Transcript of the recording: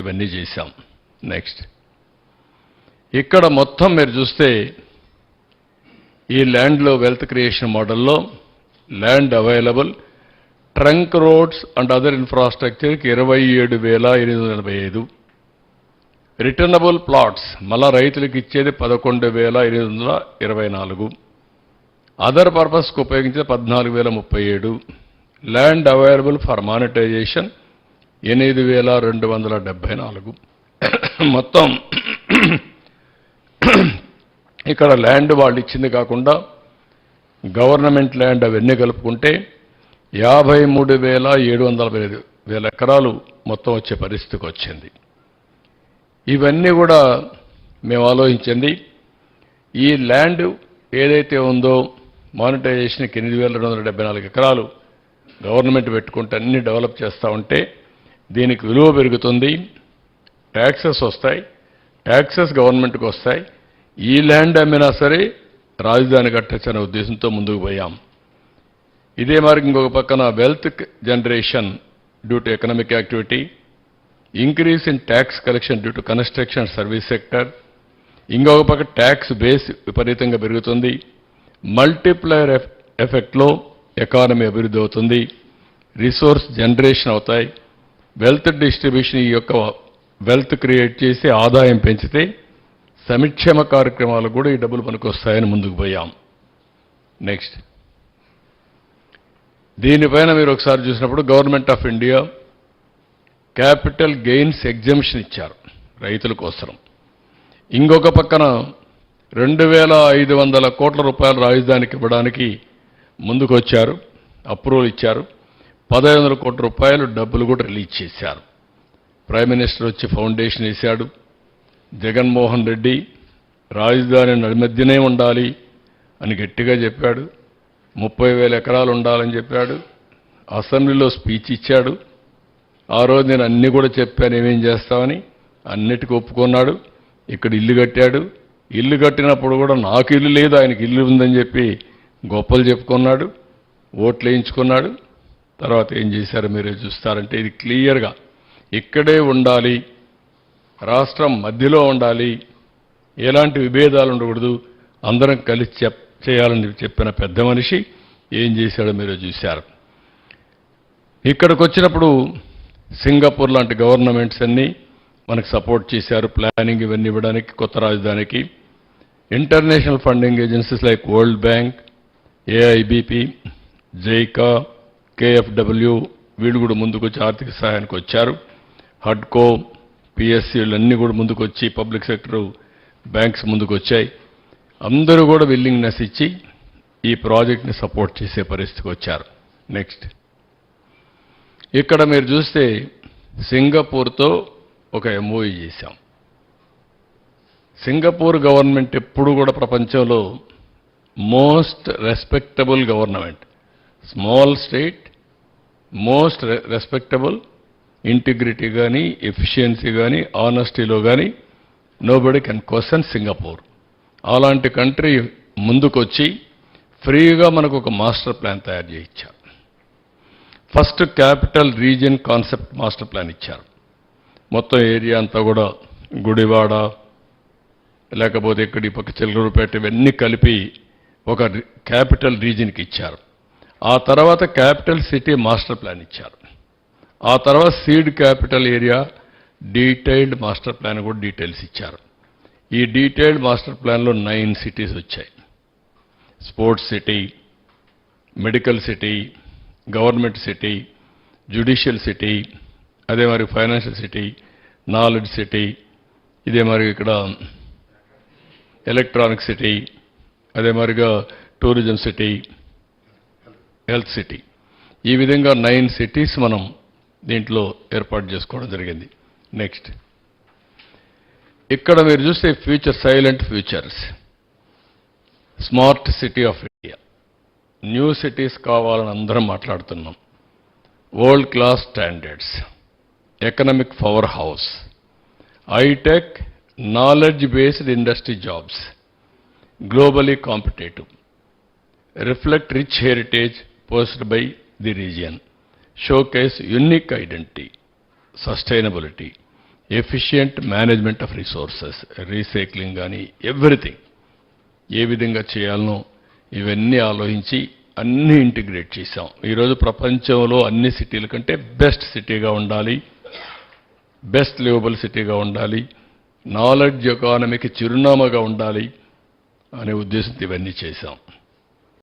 ఇవన్నీ చేశాం. నెక్స్ట్ ఇక్కడ మొత్తం మీరు చూస్తే ఈ ల్యాండ్లో వెల్త్ క్రియేషన్ మోడల్లో land available trunk roads and other ఇన్ఫ్రాస్ట్రక్చర్కి ఇరవై ఏడు వేల ఎనిమిది వందల ఎనభై ఐదు. రిటర్నబుల్ ప్లాట్స్ మళ్ళా రైతులకు ఇచ్చేది పదకొండు వేల ఎనిమిది వందల ఇరవై నాలుగు. అదర్ పర్పస్కి ఉపయోగించే పద్నాలుగు వేల ముప్పై ఏడు. ల్యాండ్ అవైలబుల్ ఫర్ మానిటైజేషన్ ఎనిమిది వేల రెండు వందల డెబ్బై నాలుగు. మొత్తం ఇక్కడ ల్యాండ్ వాళ్ళు ఇచ్చింది కాకుండా గవర్నమెంట్ ల్యాండ్ అవన్నీ కలుపుకుంటే యాభై మూడు వేల ఏడు వందల ఐదు వేల ఎకరాలు మొత్తం వచ్చే పరిస్థితికి వచ్చింది. ఇవన్నీ కూడా మేము ఆలోచించింది. ఈ ల్యాండ్ ఏదైతే ఉందో మానిటైజేషన్కి ఎనిమిది వేల రెండు వందల డెబ్బై నాలుగు ఎకరాలు గవర్నమెంట్ పెట్టుకుంటే అన్ని డెవలప్ చేస్తూ ఉంటే దీనికి విలువ పెరుగుతుంది. ట్యాక్సెస్ వస్తాయి. ట్యాక్సెస్ గవర్నమెంట్కి వస్తాయి. ఈ ల్యాండ్ అమ్మినా సరే రాజధాని కట్టచ్చనే ఉద్దేశంతో ముందుకు పోయాం. ఇదే మరి ఇంకొక పక్కన wealth generation due to economic activity increase in tax collection due to construction service sector ఇంకొక పక్క ట్యాక్స్ బేస్ విపరీతంగా పెరుగుతుంది. మల్టిప్లయర్ ఎఫెక్ట్లో ఎకానమీ అభివృద్ధి అవుతుంది. రిసోర్స్ జనరేషన్ అవుతాయి. వెల్త్ డిస్ట్రిబ్యూషన్ ఈ యొక్క వెల్త్ క్రియేట్ చేసి ఆదాయం పెంచితే సంక్షేమ కార్యక్రమాలు కూడా ఈ డబ్బులు మనకు వస్తాయని ముందుకు పోయాం. నెక్స్ట్ దీనిపైన మీరు ఒకసారి చూసినప్పుడు government of India capital gains exemption ఇచ్చారు రైతుల కోసం ఇంకొక పక్కన రెండు వేల ఐదు వందల కోట్ల రూపాయల రాజధానికి ఇవ్వడానికి ముందుకు వచ్చారు అప్రూవల్ ఇచ్చారు. పదహైదు వందల కోట్ల రూపాయలు డబ్బులు కూడా రిలీజ్ చేశారు. ప్రైమ్ మినిస్టర్ వచ్చి ఫౌండేషన్ వేశాడు. జగన్మోహన్ రెడ్డి రాజధాని నడిమధ్యనే ఉండాలి అని గట్టిగా చెప్పాడు. ముప్పై వేల ఎకరాలు ఉండాలని చెప్పాడు. అసెంబ్లీలో స్పీచ్ ఇచ్చాడు. ఆ రోజు నేను అన్ని కూడా చెప్పాను ఏమేం చేస్తామని. అన్నిటికీ ఒప్పుకున్నాడు. ఇక్కడ ఇల్లు కట్టాడు. ఇల్లు కట్టినప్పుడు కూడా నాకు ఇల్లు లేదు ఆయనకి ఇల్లు ఉందని చెప్పి గొప్పలు చెప్పుకున్నాడు. ఓట్లు వేయించుకున్నాడు. తర్వాత ఏం చేశారో మీరే చూస్తారంటే ఇది క్లియర్గా ఇక్కడే ఉండాలి రాష్ట్రం మధ్యలో ఉండాలి ఎలాంటి విభేదాలు ఉండకూడదు అందరం కలిసి చెప్ చేయాలని చెప్పిన పెద్ద మనిషి ఏం చేశాడో మీరు చూశారు. ఇక్కడికి వచ్చినప్పుడు సింగపూర్ లాంటి గవర్నమెంట్స్ అన్నీ మనకు సపోర్ట్ చేశారు ప్లానింగ్ ఇవన్నీ ఇవ్వడానికి కొత్త రాజధానికి. International funding agencies like world bank AIBP JICA కేఎఫ్డబ్ల్యూ వీళ్ళు కూడా ముందుకొచ్చి ఆర్థిక సహాయానికి వచ్చారు. హడ్కో పిఎస్సీలన్నీ కూడా ముందుకొచ్చి పబ్లిక్ సెక్టర్ బ్యాంక్స్ ముందుకు వచ్చాయి అందరూ కూడా విల్లింగ్నెస్ ఇచ్చి ఈ ప్రాజెక్ట్ని సపోర్ట్ చేసే పరిస్థితికి వచ్చారు. నెక్స్ట్. ఇక్కడ మీరు చూస్తే సింగపూర్తో ఒక ఎంఓఈ చేశాం. సింగపూర్ గవర్నమెంట్ ఎప్పుడు కూడా ప్రపంచంలో most respectable government. Small state most respectable integrity కానీ ఎఫిషియన్సీ కానీ ఆనెస్టీలో కానీ నోబడి కెన్ క్వశ్చన్ సింగపూర్. అలాంటి కంట్రీ ముందుకొచ్చి ఫ్రీగా మనకు ఒక మాస్టర్ ప్లాన్ తయారు చేయించారు first capital region concept master plan ఇచ్చారు. మొత్తం ఏరియా అంతా కూడా గుడివాడ లేకపోతే ఇక్కడ పక్క చిల్లూరుపేట ఇవన్నీ కలిపి ఒక క్యాపిటల్ రీజియన్కి ఇచ్చారు. ఆ తర్వాత క్యాపిటల్ సిటీ మాస్టర్ ప్లాన్ ఇచ్చారు. ఆ తర్వాత seed capital area detailed master plan కూడా డీటెయిల్స్ ఇచ్చారు. ఈ డీటెయిల్డ్ మాస్టర్ ప్లాన్లో నైన్ సిటీస్ వచ్చాయి. Sports city medical city government city judicial city అదే మరి ఫైనాన్షియల్ సిటీ నాలెడ్జ్ సిటీ ఇదే మరి ఇక్కడ ఎలక్ట్రానిక్ సిటీ అదే మరిగా టూరిజం సిటీ హెల్త్ సిటీ. ఈ విధంగా నైన్ సిటీస్ మనం దీంట్లో ఏర్పాటు చేసుకోవడం జరిగింది. నెక్స్ట్. ఇక్కడ మీరు చూస్తే future silent futures. Smart city of India. New cities కావాలని అందరం మాట్లాడుతున్నాం. World class standards. Economic power house. Hitech knowledge based industry jobs. Globally competitive. Reflect rich heritage. Post by the region. Showcase unique identity sustainability efficient management of resources recycling కానీ everything. ఏ విధంగా చేయాలనో ఇవన్నీ ఆలోచించి అన్ని ఇంటిగ్రేట్ చేశాం. ఈరోజు ప్రపంచంలో అన్ని సిటీల కంటే బెస్ట్ సిటీగా ఉండాలి. బెస్ట్ లివబుల్ సిటీగా ఉండాలి. నాలెడ్జ్ ఎకానమీకి చిరునామాగా ఉండాలి అనే ఉద్దేశంతో ఇవన్నీ చేశాం.